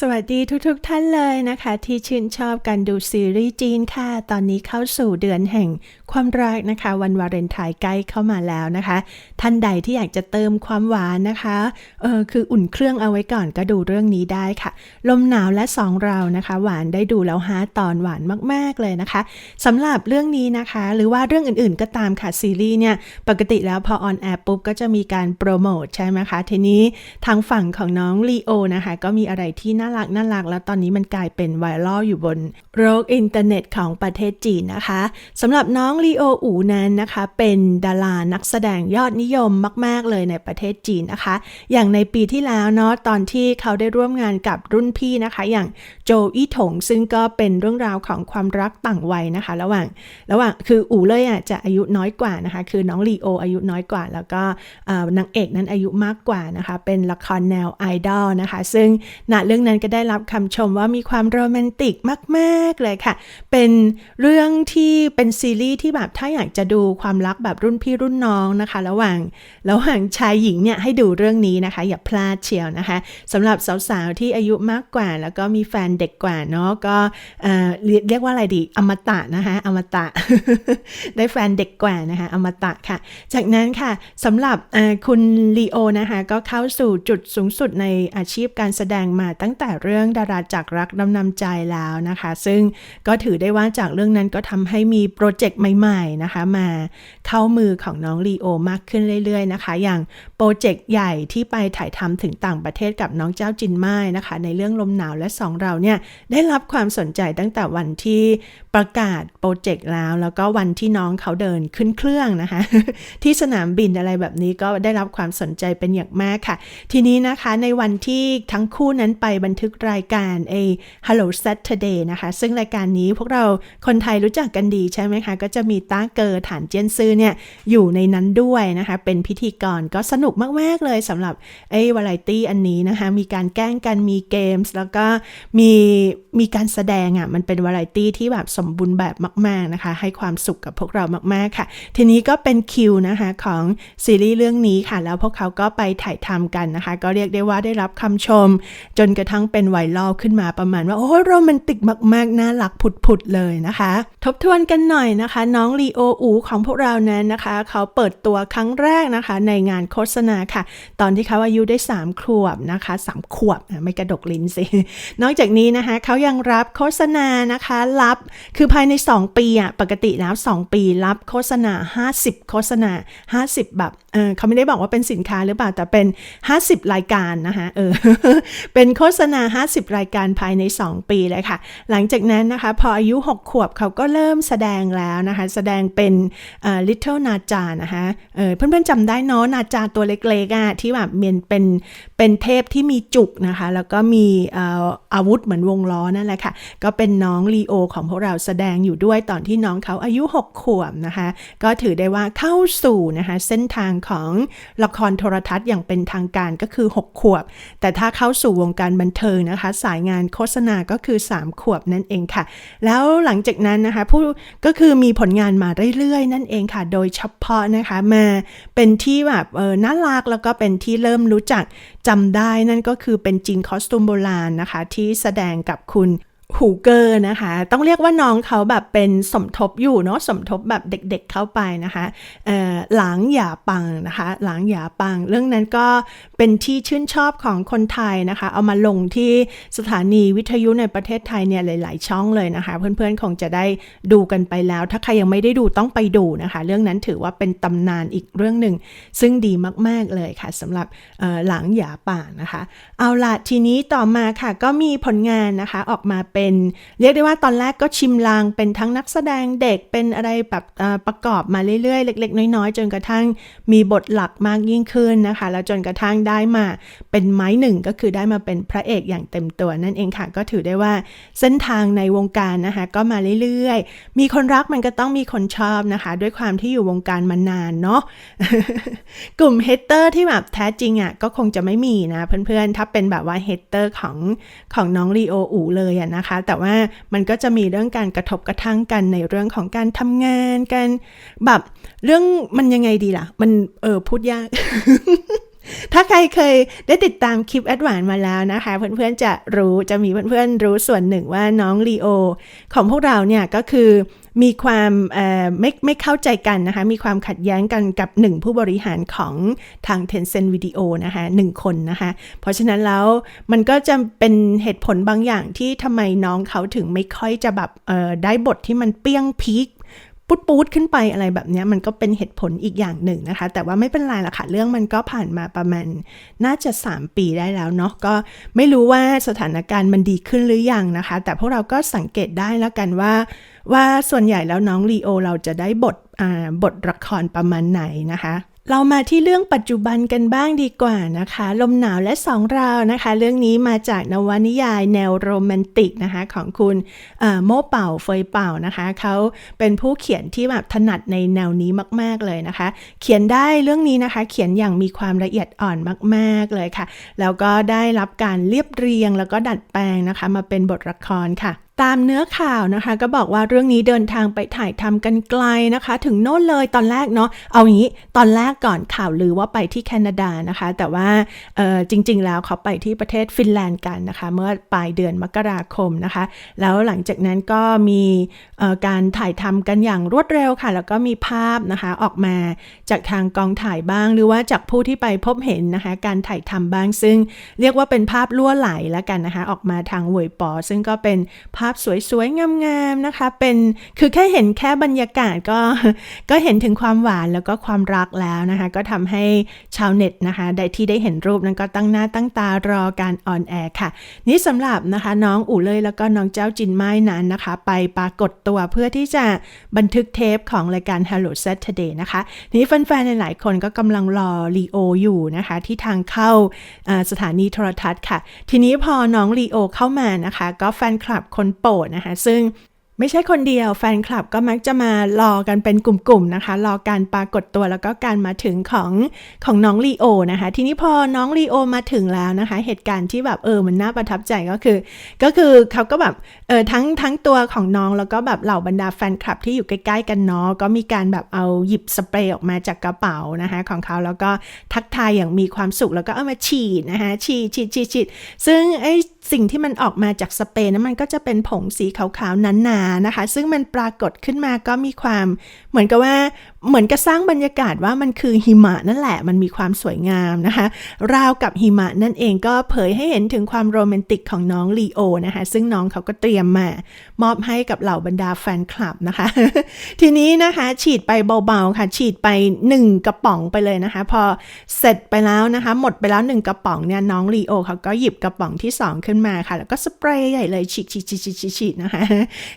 สวัสดีทุกๆทท่านเลยนะคะ ที่ชื่นชอบการดูซีรีส์จีนค่ะ ตอนนี้เข้าสู่เดือนแห่งความรักนะคะ วันวาเลนไทน์ใกล้เข้ามาแล้วนะคะ ท่านใดที่อยากจะเติมความหวานนะคะเออคืออุ่นเครื่องเอาไว้ก่อนก็ดูเรื่องนี้ได้ค่ะ ลมหนาวและสองเรานะคะ หวานได้ดูแล้วฮะตอนหวานมากๆเลยนะคะสำหรับเรื่องนี้นะคะ หรือว่าเรื่องอื่นๆ ก็ตามค่ะซีรีส์เนี่ยปกติแล้วพอออนแอร์ปุ๊บก็จะมีการโปรโมทใช่ไหมคะทีนี้ทางฝั่งของน้องลีโอนะคะก็มีอะไรที่น่าารักน่ารักแล้วตอนนี้มันกลายเป็นไวรัลอยู่บนโลกอินเทอร์เน็ตของประเทศจีนนะคะสำหรับน้องลีโออูนั้นนะคะ เป็นดารานักแสดงยอดนิยมมาก ๆ เลยในประเทศจีนนะคะ อย่างในปีที่แล้วเนาะตอนที่เขาได้ร่วมงานกับรุ่นพี่นะคะ อย่างโจอี้ถงซึ่งก็เป็นเรื่องราวของความรักต่างวัยนะคะ ระหว่างระหว่างคืออูเลยอะจะอายุน้อยกว่านะคะ คือน้องลีโออายุน้อยกว่า แล้วก็นางเอกนั้นอายุมากกว่านะคะ เป็นละครแนวไอดอลนะคะ ซึ่งณเรื่องนั้นก็ได้รับคำชมว่ามีความโรแมนติกมาก ๆ เลยค่ะ เป็นเรื่องที่เป็นซีรีส์ที่แบบถ้าอยากจะดูความรักแบบรุ่นพี่รุ่นน้องนะคะ ระหว่างระหว่างชายหญิงเนี่ยให้ดูเรื่องนี้นะคะ อย่าพลาดเชียวนะคะสำหรับสาวๆที่อายุมากกว่า แล้วก็มีแฟนเด็กกว่าเนาะก็เรียกว่าอะไรดีอมตะนะคะอมตะ ได้แฟนเด็กกว่านะคะอมตะค่ะ จากนั้นค่ะสำหรับคุณลีโอนะคะก็เข้าสู่จุดสูงสุดในอาชีพการแสดงมาตั้งแต่แต่เรื่องดาราจากรักดำนำใจแล้วนะคะ ซึ่งก็ถือได้ว่าจากเรื่องนั้นก็ทำให้มีโปรเจกต์ใหม่ๆนะคะ มาเข้ามือของน้องลีโอมากขึ้นเรื่อย ๆ นะคะ อย่างโปรเจกต์ใหญ่ที่ไปถ่ายทำถึงต่างประเทศกับน้องเจ้าจินไม้นะคะ ในเรื่องลมหนาวและสองเราเนี่ยได้รับความสนใจตั้งแต่วันที่ประกาศโปรเจกต์แล้ว แล้วก็วันที่น้องเขาเดินขึ้นเครื่องนะคะ ที่สนามบินอะไรแบบนี้ก็ได้รับความสนใจเป็นอย่างมากค่ะ ทีนี้นะคะในวันที่ทั้งคู่นั้นไปบันทึกรายการเอ Hello Saturday นะคะ ซึ่งรายการนี้พวกเราคนไทยรู้จักกันดีใช่ไหมคะ ก็จะมีต้าเกอร์ฐานเจียนซื่อเนี่ย อยู่ในนั้นด้วยนะคะ เป็นพิธีกรก็สนุกมาก ๆ เลยสำหรับไอ้วาไรตี้อันนี้นะคะ มีการแกล้งกันมีเกมส์แล้วก็มีมีการแสดงอะ่ะมันเป็นวาไรตี้ที่แบบสมบูรณ์แบบมาก ๆ นะคะ ให้ความสุขกับพวกเรามาก ๆ ค่ะ ทีนี้ก็เป็นคิวนะคะของซีรีส์เรื่องนี้ค่ะ แล้วพวกเขาก็ไปถ่ายทำกันนะคะ ก็เรียกได้ว่าได้รับคำชม จนกระทั่งเป็นไวรัลขึ้นมาประมาณว่า โอ้โรแมนติกมากๆน่ารักผุดๆเลยนะคะ ทบทวนกันหน่อยนะคะ น้องลีโออูของพวกเรานั้นนะคะ เขาเปิดตัวครั้งแรกนะคะ ในงานโฆษณาค่ะ ตอนที่เขาอายุได้ 3 ขวบนะคะ3ขวบไม่กระดกลิ้นสิ นอกจากนี้นะคะเขายังรับโฆษณานะคะรับคือภายใน 2 ปีอะปกติแล้ว 2 ปีรับโฆษณา 50 โฆษณา 50 แบบเออเขาไม่ได้บอกว่าเป็นสินค้าหรือเปล่าแต่เป็น 50 รายการนะคะเออเป็นโฆษณา50 รายการภายใน 2 ปีเลยค่ะ หลังจากนั้นนะคะ พออายุ 6 ขวบเขาก็เริ่มแสดงแล้วนะคะ แสดงเป็น Little นาจานะคะเเพื่อนๆจำได้เนาะนาจาตัวเล็กๆอะที่แบบเป็นเป็นเป็นเทพที่มีจุกนะคะ แล้วก็มีอาวุธเหมือนวงล้อนั่นแหละค่ะ ก็เป็นน้องลีโอของพวกเราแสดงอยู่ด้วยตอนที่น้องเขาอายุ 6 ขวบนะคะ ก็ถือได้ว่าเข้าสู่นะคะเส้นทางของละครโทรทัศน์อย่างเป็นทางการก็คือ 6 ขวบ แต่ถ้าเข้าสู่วงการบันเทิงนะคะ สายงานโฆษณาก็คือ 3 ขวบนั่นเองค่ะ แล้วหลังจากนั้นนะคะผู้ก็คือมีผลงานมาเรื่อยๆ นั่นเองค่ะ โดยเฉพาะนะคะมาเป็นที่แบบเออน่ารักแล้วก็เป็นที่เริ่มรู้จักจำได้นั่นก็คือเป็นจีนคอสตูมโบราณนะคะ ที่แสดงกับคุณ ฮูเกอร์นะคะ ต้องเรียกว่าน้องเขาแบบเป็นสมทบอยู่เนาะสมทบแบบเด็กๆเข้าไปนะคะหลังหยาปังนะคะหลังหยาปัง เรื่องนั้นก็เป็นที่ชื่นชอบของคนไทยนะคะ เอามาลงที่สถานีวิทยุในประเทศไทยเนี่ยหลาย ๆ ช่องเลยนะคะ เพื่อนๆคงจะได้ดูกันไปแล้ว ถ้าใครยังไม่ได้ดูต้องไปดูนะคะ เรื่องนั้นถือว่าเป็นตำนานอีกเรื่องหนึ่ง ซึ่งดีมากๆเลยค่ะสำหรับหลังหยาป่างนะคะ เอาละทีนี้ต่อมาค่ะก็มีผลงานนะคะออกมาเป็น เรียกได้ว่าตอนแรกก็ชิมลางเป็นทั้งนักแสดงเด็กเป็นอะไรแบบประกอบมาเรื่อยๆ เล็ก ๆ น้อยๆ จนกระทั่งมีบทหลักมากยิ่งขึ้นนะคะ แล้วจนกระทั่งได้มาเป็นไม้หนึ่งก็คือได้มาเป็นพระเอกอย่างเต็มตัวนั่นเองค่ะ ก็ถือได้ว่าเส้นทางในวงการนะคะก็มาเรื่อยๆ มีคนรักมันก็ต้องมีคนชอบนะคะ ด้วยความที่อยู่วงการมานานเนาะกลุ่มเฮเตอร์ที่แบบแท้จริงอะ่ะก็คงจะไม่มีนะเพื่อนๆ ถ้าเป็นแบบว่าเฮเตอร์ของของน้องลีโออูเลยอะนะนะคะ แต่ว่ามันก็จะมีเรื่องการกระทบกระทั่งกันในเรื่องของการทำงานกันแบบเรื่องมันยังไงดีล่ะ มันเออพูดยาก ถ้าใครเคยได้ติดตามคลิปแอดวานมาแล้วนะคะ เพื่อนๆจะรู้จะมีเพื่อนๆรู้ส่วนหนึ่งว่าน้องลีโอ ของพวกเราเนี่ยก็คือมีความไม่ไม่เข้าใจกันนะคะ มีความขัดแย้งกันกับหนึ่งผู้บริหารของทาง Tencent Video นะคะหนึ่งคนนะคะ เพราะฉะนั้นแล้วมันก็จะเป็นเหตุผลบางอย่างที่ทำไมน้องเขาถึงไม่ค่อยจะแบบได้บทที่มันเปี้ยงพีค ปุ๊ดปุ๊ดขึ้นไปอะไรแบบนี้มันก็เป็นเหตุผลอีกอย่างหนึ่งนะคะ แต่ว่าไม่เป็นไรละค่ะ เรื่องมันก็ผ่านมาประมาณน่าจะ 3 ปีได้แล้วเนาะก็ไม่รู้ว่าสถานการณ์มันดีขึ้นหรือยังนะคะ แต่พวกเราก็สังเกตได้แล้วกันว่า ว่าส่วนใหญ่แล้วน้องลีโอเราจะได้บทบทละครประมาณไหนนะคะ เรามาที่เรื่องปัจจุบันกันบ้างดีกว่านะคะ ลมหนาวและสองราวนะคะ เรื่องนี้มาจากนวนิยายแนวโรแมนติกนะคะ ของคุณโม่เป่าเฟยเป่านะคะเขาเป็นผู้เขียนที่แบบถนัดในแนวนี้มาก ๆเลยนะคะ เขียนได้เรื่องนี้นะคะ เขียนอย่างมีความละเอียดอ่อนมาก ๆเลยค่ะ แล้วก็ได้รับการเรียบเรียงแล้วก็ดัดแปลงนะคะ มาเป็นบทละครค่ะ ตามเนื้อข่าวนะคะ ก็บอกว่าเรื่องนี้เดินทางไปถ่ายทำกันไกลนะคะ ถึงโน่นเลยตอนแรกเนาะเอางี้ตอนแรกก่อนข่าวลือว่าไปที่แคนาดานะคะ แต่ว่าจริง ๆ แล้วเขาไปที่ประเทศฟินแลนด์กันนะคะ เมื่อปลายเดือนมกราคมนะคะ แล้วหลังจากนั้นก็มีการถ่ายทำกันอย่างรวดเร็วค่ะ แล้วก็มีภาพนะคะออกมาจากทางกองถ่ายบ้าง หรือว่าจากผู้ที่ไปพบเห็นนะคะ การถ่ายทำบ้างซึ่งเรียกว่าเป็นภาพล่วไหลแล้วกันนะคะ ออกมาทางเวยปอซึ่งก็เป็นภพสวยๆ งามๆ นะคะ เป็น คือแค่เห็นแค่บรรยากาศก็ ก็เห็นถึงความหวานแล้วก็ความรักแล้วนะคะ ก็ทำให้ชาวเน็ตนะคะ ได้ที่ได้เห็นรูปนั้นก็ตั้งหน้าตั้งตารอการออนแอร์ค่ะ นี่สำหรับนะคะน้องอู่เลยแล้วก็น้องเจ้าจินไม้นั้นนะคะ ไปปรากฏตัวเพื่อที่จะบันทึกเทปของรายการ Hello Saturday นะคะ นี้แฟนๆ หลายๆ คนก็กำลังรอลีโออยู่นะคะ ที่ทางเข้าสถานีโทรทัศน์ค่ะ ทีนี้พอน้องลีโอเข้ามานะคะ ก็แฟนคลับคนโปรดนะคะ ซึ่ง ไม่ใช่คนเดียวแฟนคลับก็มักจะมารอกันเป็นกลุ่มๆนะคะ รอการปรากฏตัวแล้วก็การมาถึงของของน้องลีโอนะคะ ทีนี้พอน้องลีโอมาถึงแล้วนะคะ เหตุการณ์ที่แบบเออมันน่าประทับใจก็คือ ก็คือเขาก็แบบเออทั้งทั้งตัวของน้องแล้วก็แบบเหล่าบรรดาแฟนคลับที่อยู่ใกล้ๆกันเนาะก็มีการแบบเอาหยิบสเปรย์ออกมาจากกระเป๋านะคะ ของเขาแล้วก็ทักทายอย่างมีความสุขแล้วก็เอามาฉีดนะคะฉีดฉีดฉีดฉีดซึ่งไอสิ่งที่มันออกมาจากสเปรย์นั้นมันก็จะเป็นผงสีขาวๆหนๆนะคะ ซึ่งมันปรากฏขึ้นมาก็มีความเหมือนกับว่า เหมือนกับสร้างบรรยากาศว่ามันคือหิมะนั่นแหละ มันมีความสวยงามนะคะ ราวกับหิมะนั่นเองก็เผยให้เห็นถึงความโรแมนติกของน้องลีโอนะคะ ซึ่งน้องเขาก็เตรียมมามอบให้กับเหล่าบรรดาแฟนคลับนะคะ ทีนี้นะคะฉีดไปเบาๆค่ะ ฉีดไป 1 กระป๋องไปเลยนะคะ พอเสร็จไปแล้วนะคะ หมดไปแล้ว 1 กระป๋องเนี่ยน้องลีโอเขาก็หยิบกระป๋องที่ 2 ขึ้นมาค่ะ แล้วก็สเปรย์ใหญ่เลยฉีดฉีดฉีดฉีดฉีดนะคะ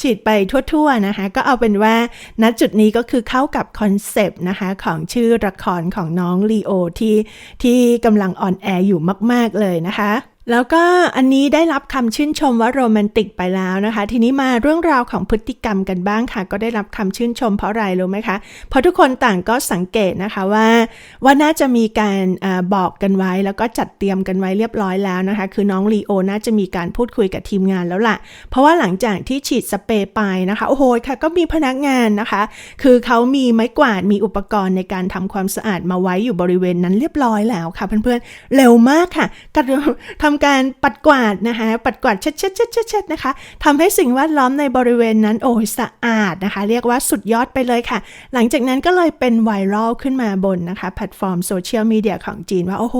ฉีดไปทั่วๆนะคะ ก็เอาเป็นว่าณจุดนี้ก็คือเข้ากับคอนอนเซปต์นะคะของชื่อละครของน้องลีโอที่ที่กำลังออนแอร์อยู่มาก ๆ เลยนะคะ แล้วก็อันนี้ได้รับคำชื่นชมว่าโรแมนติกไปแล้วนะคะ ทีนี้มาเรื่องราวของพฤติกรรมกันบ้างค่ะ ก็ได้รับคำชื่นชมเพราะอะไรรู้ไหมคะ เพราะทุกคนต่างก็สังเกตนะคะว่า ว่าน่าจะมีการอบอกกันไว้ แล้วก็จัดเตรียมกันไว้เรียบร้อยแล้วนะคะ คือน้องลีโอน่าจะมีการพูดคุยกับทีมงานแล้วล่ะ เพราะว่าหลังจากที่ฉีดสเปรย์ไปนะคะโอ้โหค่ะ ก็มีพนักงานนะคะ คือเขามีไม้กวาดมีอุปกรณ์ในการทำความสะอาดมาไว้อยู่บริเวณนั้นเรียบร้อยแล้วค่ะเพื่อนๆเร็วมากค่ะกทำการปัดกวาดนะคะ ปัดกวาดเช็ดเช็ดเช็ดเช็ดนะคะทำให้สิ่งแวดล้อมในบริเวณนั้นโอ้ยสะอาดนะคะ เรียกว่าสุดยอดไปเลยค่ะ หลังจากนั้นก็เลยเป็นไวรัลขึ้นมาบนนะคะ แพลตฟอร์มโซเชียลมีเดียของจีนว่า โอ้โห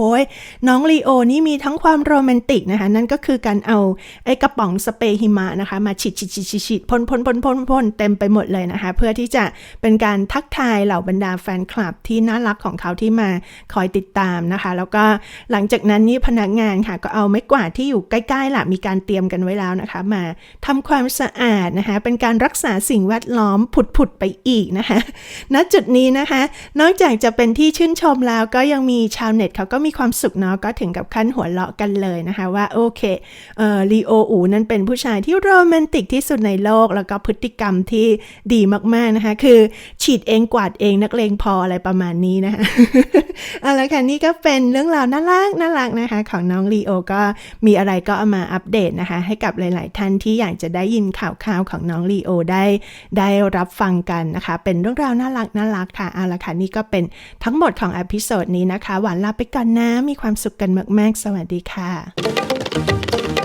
น้องลีโอนี่มีทั้งความโรแมนติกนะคะ นั่นก็คือการเอาไอ้กระป๋องสเปรย์หิมะนะคะ มาฉีดฉีดฉีดฉีดพ่นพ่นพ่นพ่นพ่นเต็มไปหมดเลยนะคะ เพื่อที่จะเป็นการทักทายเหล่าบรรดาแฟนคลับที่น่ารักของเขาที่มาคอยติดตามนะคะ แล้วก็หลังจากนั้นนี่พนักงานค่ะก็เอาไม้กวาดที่อยู่ใกล้ๆล่ะมีการเตรียมกันไว้แล้วนะคะ มาทำความสะอาดนะคะ เป็นการรักษาสิ่งแวดล้อมผุดๆไปอีกนะคะณจุดนี้นะคะ นอกจากจะเป็นที่ชื่นชมแล้วก็ยังมีชาวเน็ตเขาก็มีความสุขเนาะก็ถึงกับขั้นหัวเราะกันเลยนะคะว่าโอเคเอ่อลีโออูนั้นเป็นผู้ชายที่โรแมนติกที่สุดในโลก แล้วก็พฤติกรรมที่ดีมากๆนะคะ คือฉีดเองกวาดเองนักเลงพออะไรประมาณนี้นะคะเอาละค่ะนี่ก็เป็นเรื่องราวน่ารักน่ารักนะคะ ของน้องลีโอก็มีอะไรก็เอามาอัปเดตนะคะ ให้กับหลาย ๆ ท่านที่อยากจะได้ยินข่าวๆของน้องลีโอได้ได้รับฟังกันนะคะ เป็นเรื่องราวน่ารักน่ารักค่ะเอาละค่ะนี่ก็เป็นทั้งหมดของอพิโซดนี้นะคะ หวานลาไปก่อนนะ มีความสุขกันมาก ๆ สวัสดีค่ะ